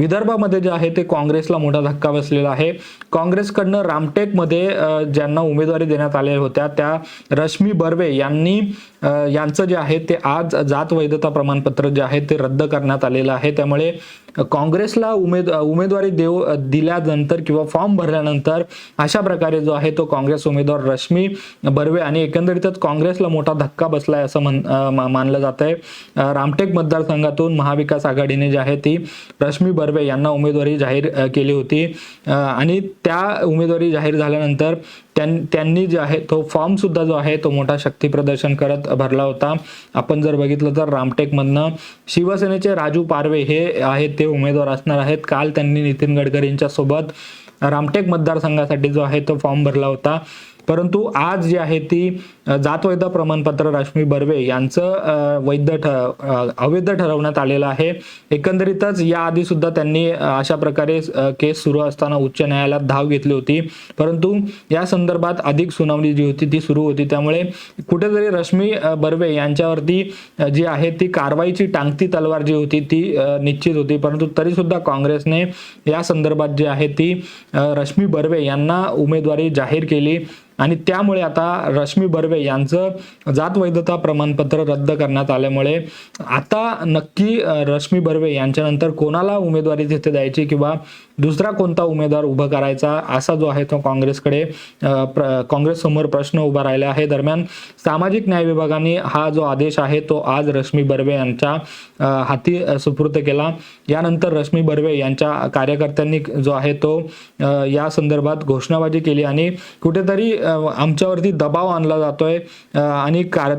विदर्भामध्ये जे आहे ते काँग्रेसला मोठा धक्का बसलेला आहे. काँग्रेसकडनं रामटेकमध्ये ज्यांना उमेदवारी देण्यात आलेल्या होत्या त्या रश्मी बर्वे यांनी यांचं जे आहे ते आज जात वैधता प्रमाणपत्र जे आहे ते रद्द करण्यात आलेलं आहे. त्यामुळे काँग्रेसला उमेद उमेदवारी देऊ दिल्यानंतर किंवा फॉर्म भरल्यानंतर अशा प्रकारे जो आहे तो काँग्रेस उमेदवार रश्मी बर्वे आणि एकंदरीतच काँग्रेसला मोठा धक्का बसलाय असं म्हण मानलं जात आहे रामटेक मतदारसंघातून महाविकास आघाडीने जी आहे ती रश्मी बर्वे यांना उमेदवारी जाहीर केली होती. आणि त्या उमेदवारी जाहीर झाल्यानंतर त्यांनी जे आहे तो फॉर्म सुद्धा जो आहे तो मोठा शक्ती प्रदर्शन करत भरला होता. आपण जर बघितलं तर रामटेकमधनं शिवसेनेचे राजू पारवे हे आहेत ते उमेदवार असणार आहेत. काल त्यांनी नितीन गडकरींच्या सोबत रामटेक मतदारसंघासाठी जो आहे तो फॉर्म भरला होता. परंतु आज जी आहे ती जात वैध प्रमाणपत्र रश्मी बर्वे यांचं वैध ठ अवैध ठरवण्यात आलेलं आहे. एकंदरीतच याआधी सुद्धा त्यांनी अशा प्रकारे केस सुरू असताना उच्च न्यायालयात धाव घेतली होती. परंतु या संदर्भात अधिक सुनावणी जी होती ती सुरू होती. त्यामुळे कुठेतरी रश्मी बर्वे यांच्यावरती जी आहे ती कारवाईची टांगती तलवार जी होती ती निश्चित होती. परंतु तरी सुद्धा काँग्रेसने या संदर्भात जी आहे ती रश्मी बर्वे यांना उमेदवारी जाहीर केली. आणि त्यामुळे आता रश्मी बर्वे यांचं जात वैधता प्रमाणपत्र रद्द करण्यात आल्यामुळे आता नक्की रश्मी बर्वे यांच्यानंतर कोणाला उमेदवारी तिथे द्यायची किंवा दुसरा कोणता उमेदवार उभा करायचा असा जो आहे तो काँग्रेसकडे प्र- काँग्रेस समोर प्रश्न उभा राहिला आहे. दरम्यान सामाजिक न्याय विभागाने हा जो आदेश आहे तो आज रश्मी बर्वे यांच्या हाती सुपूर्द केला. यानंतर रश्मी बर्वे यांच्या कार्यकर्त्यांनी जो आहे तो या संदर्भात घोषणाबाजी केली आणि कुठेतरी आमच्यावरती दबाव आणला जातोय. आणि कार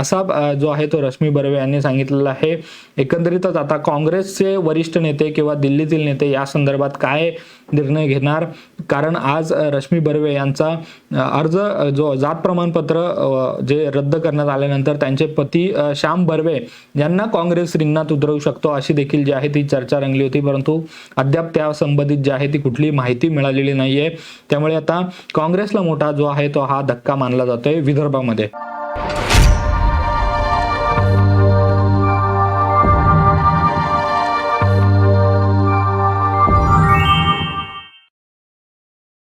असा जो आहे तो रश्मी बर्वे यांनी सांगितलेला आहे. एकंदरीतच आता काँग्रेसचे वरिष्ठ नेते किंवा दिल्लीतील नेते या संदर्भात काय निर्णय घेणार? कारण आज रश्मी बर्वे यांचा अर्ज जो जात प्रमाणपत्र जे रद्द करण्यात आल्यानंतर त्यांचे पती श्याम बर्वे यांना काँग्रेस रिंगणात उतरवू शकतो अशी देखील जी आहे ती चर्चा रंगली होती. परंतु अद्याप त्या संबंधित जी आहे ती कुठली माहिती मिळालेली नाहीये. त्यामुळे आता काँग्रेसला मोठा जो आहे तो हा धक्का मानला जातोय विदर्भामध्ये.